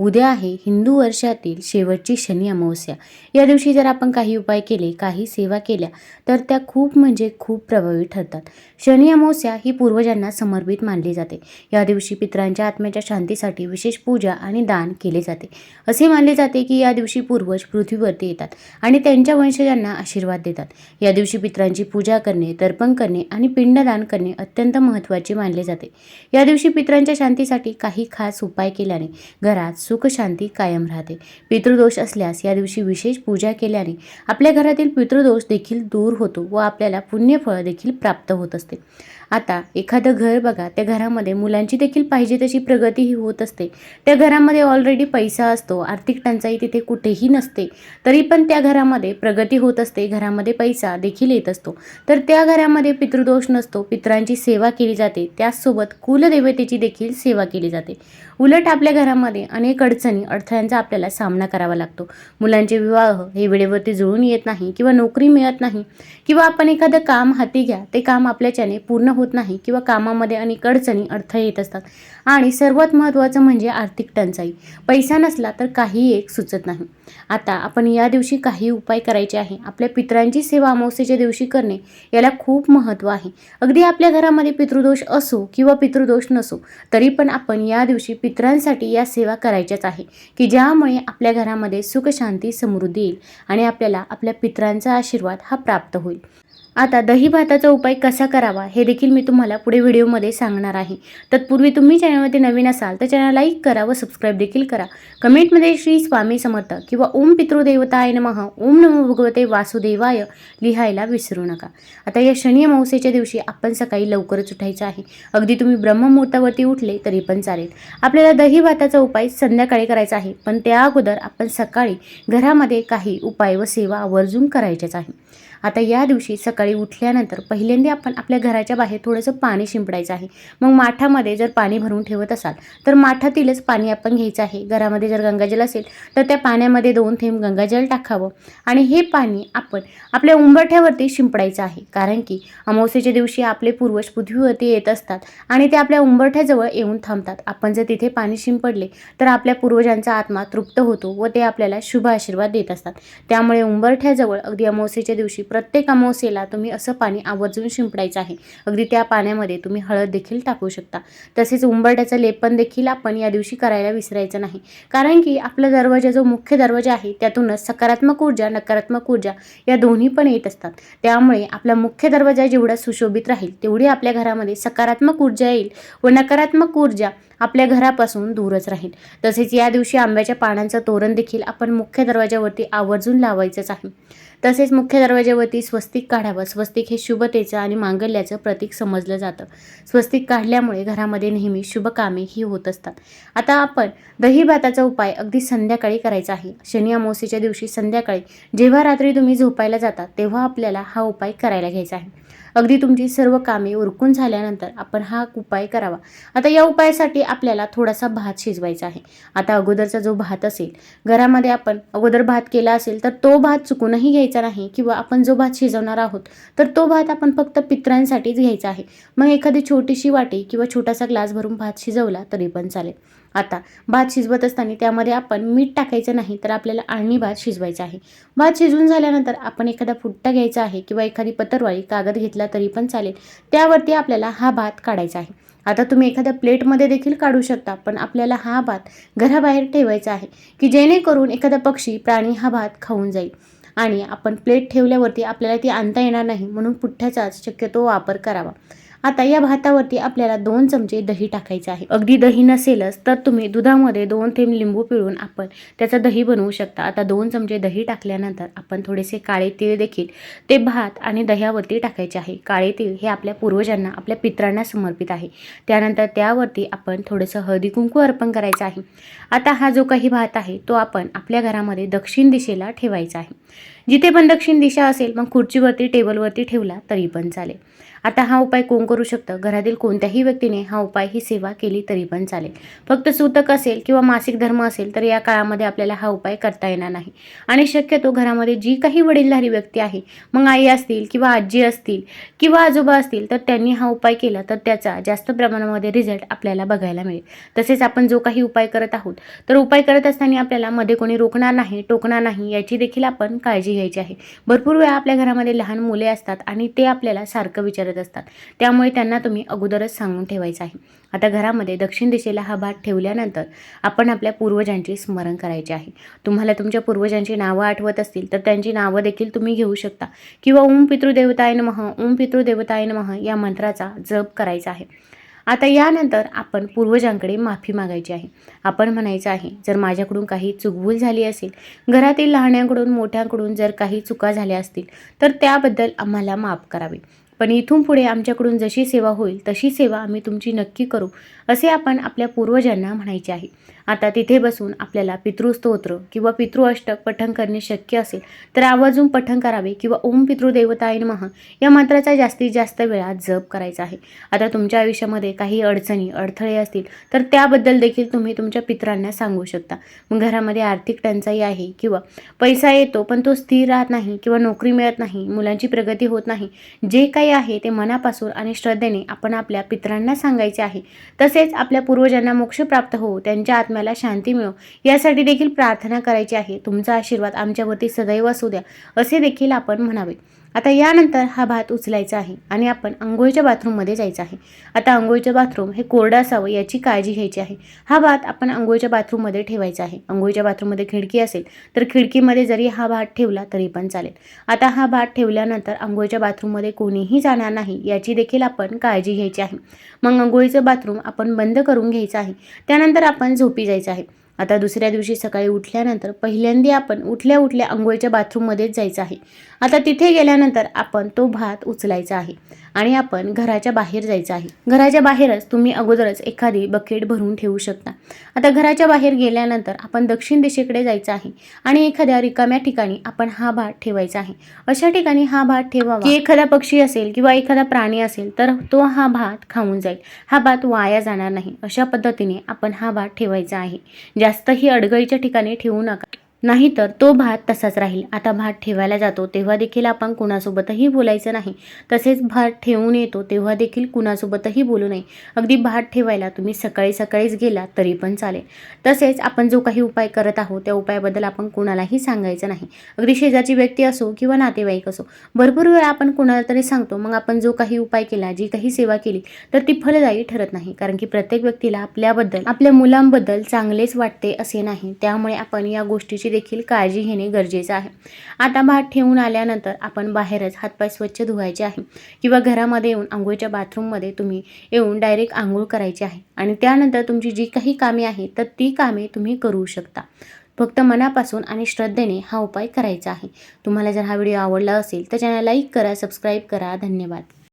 उद्या आहे हिंदू वर्षातील शेवटची शनी अमावस्या. या दिवशी जर आपण काही उपाय केले काही सेवा केल्या तर त्या खूप म्हणजे खूप प्रभावी ठरतात. शनी अमावस्या ही पूर्वजांना समर्पित मानली जाते. या दिवशी पितरांच्या आत्म्याच्या शांतीसाठी विशेष पूजा आणि दान केले जाते. असे मानले जाते की या दिवशी पूर्वज पृथ्वीवरती येतात आणि त्यांच्या वंशजांना आशीर्वाद देतात. या दिवशी पित्रांची पूजा करणे तर्पण करणे आणि पिंडदान करणे अत्यंत महत्त्वाचे मानले जाते. या दिवशी पित्रांच्या शांतीसाठी काही खास उपाय केल्याने घरात सुखशांती कायम राहते. पितृदोष असल्यास या दिवशी विशेष पूजा केल्याने आपल्या घरातील पितृदोष देखील दूर होतो व आपल्याला पुण्यफळ देखील प्राप्त होत असते. आता एखादं घर बघा त्या घरामध्ये मुलांची देखील पाहिजे तशी प्रगती ही होत असते. त्या घरामध्ये ऑलरेडी पैसा असतो आर्थिक टंचाई तिथे कुठेही नसते. तरी पण त्या घरामध्ये प्रगती होत असते घरामध्ये पैसा देखील येत असतो. तर त्या घरामध्ये पितृदोष नसतो पितरांची सेवा केली जाते त्याचसोबत कुलदेवतेची देखील सेवा केली जाते. उलट आपल्या घरामध्ये अनेक अडचणी अडथळ्यांचा आपल्याला सामना करावा लागतो. मुलांचे विवाह हे वेळेवरती जुळून येत नाही किंवा नोकरी मिळत नाही किंवा आपण एखादं काम हाती घ्या ते काम आपल्याच्याने पूर्ण होत नाही किंवा कामामध्ये अनेक अडचणी अडथळे येत असतात. आणि सर्वात महत्त्वाचं म्हणजे आर्थिक टंचाई. पैसा नसला तर काही एक सुचत नाही. आता आपण या दिवशी काही उपाय करायचे आहे. आपल्या पितरांची सेवा अमावस्येच्या दिवशी करणे याला खूप महत्त्व आहे. अगदी आपल्या घरामध्ये पितृदोष असो किंवा पितृदोष नसो तरी पण आपण या दिवशी पितरांसाठी या सेवा करायच्याच आहे की ज्यामुळे आपल्या घरामध्ये सुखशांती समृद्धी येईल आणि आपल्याला आपल्या पितरांचा आशीर्वाद हा प्राप्त होईल. आता दही भाताचा उपाय कसा करावा हे देखील मी तुम्हाला पुढे व्हिडिओमध्ये सांगणार आहे. तत्पूर्वी तुम्ही चॅनलमध्ये नवीन असाल तर चॅनल लाईक करा व सबस्क्राईब देखील करा. कमेंटमध्ये श्री स्वामी समर्थ किंवा ओम पितृदेवताय नमः ओम नमो भगवते वासुदेवाय लिहायला विसरू नका. आता या शनी अमावस्येच्या दिवशी आपण सकाळी लवकरच उठायचं आहे. अगदी तुम्ही ब्रह्ममुहूर्तावरती उठले तरी पण चालेल. आपल्याला दही भाताचा उपाय संध्याकाळी करायचा आहे पण त्या अगोदर आपण सकाळी घरामध्ये काही उपाय व सेवा आवर्जून करायच्याच आहे. आता या दिवशी सकाळी उठल्यानंतर पहिल्यांदा आपण आपल्या घराच्या बाहेर थोडंसं पाणी शिंपडायचं आहे. मग माठामध्ये जर पाणी भरून ठेवत असाल तर माठातीलच पाणी आपण घ्यायचं आहे. घरामध्ये जर गंगाजल असेल तर त्या पाण्यामध्ये दोन थेंब गंगाजल टाकावं आणि हे पाणी आपण आपल्या उंबरठ्यावरती शिंपडायचं आहे. कारण की अमावस्येच्या दिवशी आपले पूर्वज पृथ्वीवरती येत असतात आणि ते आपल्या उंबरठ्याजवळ येऊन थांबतात. आपण जर तिथे पाणी शिंपडले तर आपल्या पूर्वजांचा आत्मा तृप्त होतो व ते आपल्याला शुभ आशीर्वाद देत असतात. त्यामुळे उंबरठ्याजवळ अगदी अमावस्येच्या दिवशी प्रत्येक अमावस्येला तुम्ही असं पाणी आवर्जून शिंपडायचं आहे. अगदी त्या पाण्यामध्ये तुम्ही हळद देखील टाकू शकता. तसेच उंबरट्याचं लेपन देखील आपण या दिवशी करायला विसरायचं नाही. कारण की आपला दरवाजा जो मुख्य दरवाजा आहे त्यातूनच सकारात्मक ऊर्जा नकारात्मक ऊर्जा या दोन्ही पण येत असतात. त्यामुळे आपला मुख्य दरवाजा जेवढा सुशोभित राहील तेवढी आपल्या घरामध्ये सकारात्मक ऊर्जा येईल व नकारात्मक ऊर्जा आपल्या घरापासून दूरच राहील. तसेच या दिवशी आंब्याच्या पानांचं तोरण देखील आपण मुख्य दरवाजावरती आवर्जून लावायचंच आहे. तसेच मुख्य दरवाजावरती स्वस्तिक काढावं. स्वस्तिक हे शुभतेचं आणि मांगल्याचं प्रतीक समजलं जातं. स्वस्तिक काढल्यामुळे घरामध्ये नेहमी शुभ कामे ही होत असतात. आता आपण दही भाताचा उपाय अगदी संध्याकाळी करायचा आहे. शनी अमावस्येच्या दिवशी संध्याकाळी जेव्हा रात्री तुम्ही झोपायला जाता तेव्हा आपल्याला हा उपाय करायला घ्यायचा आहे. अगदी तुमची सर्व कामे उरकून झाल्यानंतर आपण हा उपाय करावा. आता या उपायासाठी आपल्याला थोडासा भात शिजवायचा आहे. आता अगोदरचा जो भात असेल घरामध्ये आपण अगोदर भात केला असेल तर तो भात चुकूनही घ्यायचा नाही किंवा आपण जो भात शिजवणार आहोत तर तो भात आपण फक्त पित्रांसाठीच घ्यायचा आहे. मग एखादी छोटीशी वाटी किंवा छोटासा ग्लास भरून भात शिजवला तरी पण चालेल. आता भात शिजवत असताना त्यामध्ये आपण मीठ टाकायचं नाही तर आपल्याला आळणी भात शिजवायचा आहे. भात शिजवून झाल्यानंतर आपण एखादा फुट्टा घ्यायचा आहे किंवा एखादी पतरवाळी कागद घेतला तरी पण चालेल. त्यावरती आपल्याला हा भात काढायचा आहे. आता तुम्ही एखाद्या प्लेटमध्ये देखील काढू शकता पण आपल्याला हा भात घराबाहेर ठेवायचा आहे की जेणेकरून एखादा पक्षी प्राणी हा भात खाऊन जाईल. आणि आपण प्लेट ठेवल्यावरती आपल्याला ती आणता येणार नाही म्हणून पुठ्ठ्याचाच शक्यतो वापर करावा. आता या भातावरती आपल्याला दोन चमचे दही टाकायचे आहे. अगदी दही नसेलच तर तुम्ही दुधामध्ये दोन थेंब लिंबू पिळून आपण त्याचं दही बनवू शकता. आता दोन चमचे दही टाकल्यानंतर आपण थोडेसे काळे तीळ देखील ते भात आणि दह्यावरती टाकायचे आहे. काळे तीळ हे आपल्या पूर्वजांना आपल्या पित्रांना समर्पित आहे. त्यानंतर त्यावरती आपण थोडंसं हळदी कुंकू अर्पण करायचं आहे. आता हा जो काही भात आहे तो आपण आपल्या घरामध्ये दक्षिण दिशेला ठेवायचा आहे. जिथे पण दक्षिण दिशा असेल मग खुर्चीवरती टेबलवरती ठेवला तरी पण चालेल. आता हा उपाय कोण करू शकतं? घरातील कोणत्याही व्यक्तीने हा उपाय ही सेवा केली तरी पण चालेल. फक्त सूतक असेल किंवा मासिक धर्म असेल तर या काळामध्ये आपल्याला हा उपाय करता येणार नाही. आणि शक्यतो घरामध्ये जी काही वडीलधारी व्यक्ती आहे मग आई असतील किंवा आजी असतील किंवा आजोबा असतील तर त्यांनी हा उपाय केला तर त्याचा जास्त प्रमाणामध्ये रिझल्ट आपल्याला बघायला मिळेल. तसेच आपण जो काही उपाय करत आहोत तर उपाय करत असताना आपल्याला मध्ये कोणी रोखणार नाही टोकणार नाही याची देखील आपण काळजी घ्यायची आहे. भरपूर वेळा आपल्या घरामध्ये लहान मुले असतात आणि ते आपल्याला सारखं विचारत असतात. त्यामुळे त्यांना तुम्ही अगोदरच सांगून ठेवायचं आहे. आता घरामध्ये दक्षिण दिशेला हा भात ठेवल्यानंतर आपण आपल्या पूर्वजांचे स्मरण करायचे आहे. तुम्हाला तुमच्या पूर्वजांची नावं आठवत असतील तर त्यांची नावं देखील तुम्ही घेऊ शकता. किंवा ओम पितृदेवताय नमः ओम पितृदेवताय नमः या मंत्राचा जप करायचा आहे. आता यानंतर आपण पूर्वजांकडे माफी मागायची आहे. आपण म्हणायचं आहे जर माझ्याकडून काही चुकभूल झाली असेल घरातील लहान्यांकडून मोठ्यांकडून जर काही चुका झाल्या असतील तर त्याबद्दल आम्हाला माफ करावे. पण इथून पुढे आमच्याकडून जशी सेवा होईल तशी सेवा आम्ही तुमची नक्की करू असे आपण आपल्या पूर्वजांना म्हणायचे आहे. आता तिथे बसून आपल्याला पितृस्तोत्र किंवा पितृअष्टक पठण करणे शक्य असेल तर आवाजून पठण करावे किंवा ओम पितृदेवतायन महा या मंत्राचा जास्तीत जास्त वेळा जप करायचा आहे. आता तुमच्या आयुष्यामध्ये काही अडचणी अडथळे असतील तर त्याबद्दल देखील तुम्ही तुमच्या पितरांना सांगू शकता. मग घरामध्ये आर्थिक टंचाई आहे किंवा पैसा येतो पण तो स्थिर राहत नाही किंवा नोकरी मिळत नाही मुलांची प्रगती होत नाही जे काही आहे ते मनापासून आणि श्रद्धेने आपण आपल्या पितरांना सांगायचे आहे. तसेच आपल्या पूर्वजांना मोक्ष प्राप्त होऊ त्यांच्या आत्म्याला शांती मिळो. यासाठी देखील प्रार्थना करायची आहे. तुमचा आशीर्वाद आमच्यावरती सदैव असू द्या असे देखील आपण म्हणावे. आता यानंतर हा भात उचलायचा आहे आणि आपण आंघोळीच्या बाथरूममध्ये जायचं आहे. आता आंघोळीचं बाथरूम हे कोरडं असावं याची काळजी घ्यायची आहे. हा भात आपण आंघोळीच्या बाथरूममध्ये ठेवायचा आहे. आंघोळीच्या बाथरूममध्ये खिडकी असेल तर खिडकीमध्ये जरी हा भात ठेवला तरी पण चालेल. आता हा भात ठेवल्यानंतर आंघोळीच्या बाथरूममध्ये कोणीही जाणार नाही याची देखील आपण काळजी घ्यायची आहे. मग आंघोळीचं बाथरूम आपण बंद करून घ्यायचं आहे. त्यानंतर आपण झोपी जायचं आहे. आता दुसऱ्या दिवशी सकाळी उठल्यानंतर पहिल्यांदा आपण उठल्या उठल्या अंघोळीच्या बाथरूममध्येच जायचं आहे. आता तिथे गेल्यानंतर आपण तो भात उचलायचा आहे आणि आपण घराच्या बाहेर जायचं आहे. घराच्या बाहेरच तुम्ही अगोदरच एखादी बकेट भरून ठेवू शकता. आता घराच्या बाहेर गेल्यानंतर आपण दक्षिण दिशेकडे जायचं आहे आणि एखाद्या रिकाम्या ठिकाणी आपण हा भात ठेवायचा आहे. अशा ठिकाणी हा भात ठेवावा. की एखादा पक्षी असेल किंवा एखादा प्राणी असेल तर तो हा भात खाऊन जाईल. हा भात वाया जाणार नाही. अशा पद्धतीने आपण हा भात ठेवायचा आहे. जास्तही अडगळीच्या ठिकाणी ठेवू नका. नाहीतर तो भात तसाच राहील. आता भात ठेवायला जातो तेव्हा देखील आपण कुणासोबतही बोलायचं नाही. तसेच भात ठेवून येतो तेव्हा देखील कुणासोबतही बोलू नये. अगदी भात ठेवायला तुम्ही सकाळी सकाळीच गेला तरी पण चालेल. तसेच आपण जो काही उपाय करत आहोत त्या उपायाबद्दल आपण कुणालाही सांगायचं नाही. अगदी शेजारची व्यक्ती असो किंवा नातेवाईक असो भरपूर वेळा आपण कुणाला तरी सांगतो मग आपण जो काही उपाय केला जी काही सेवा केली तर ती फलदायी ठरत नाही. कारण की प्रत्येक व्यक्तीला आपल्याबद्दल आपल्या मुलांबद्दल चांगलेच वाटते असे नाही. त्यामुळे आपण या गोष्टीची देखील काळजी घेणे गरजेचं आहे. आता भात ठेवून आल्यानंतर आपण बाहेरच हातपाय स्वच्छ धुवायचे आहे किंवा घरामध्ये येऊन आंघोळीच्या बाथरूममध्ये तुम्ही येऊन डायरेक्ट आंघोळ करायची आहे. आणि त्यानंतर तुमची जी काही कामे आहेत तर ती कामे तुम्ही करू शकता. फक्त मनापासून आणि श्रद्धेने हा उपाय करायचा आहे. तुम्हाला जर हा व्हिडिओ आवडला असेल तर चॅनल लाईक करा सबस्क्राईब करा. धन्यवाद.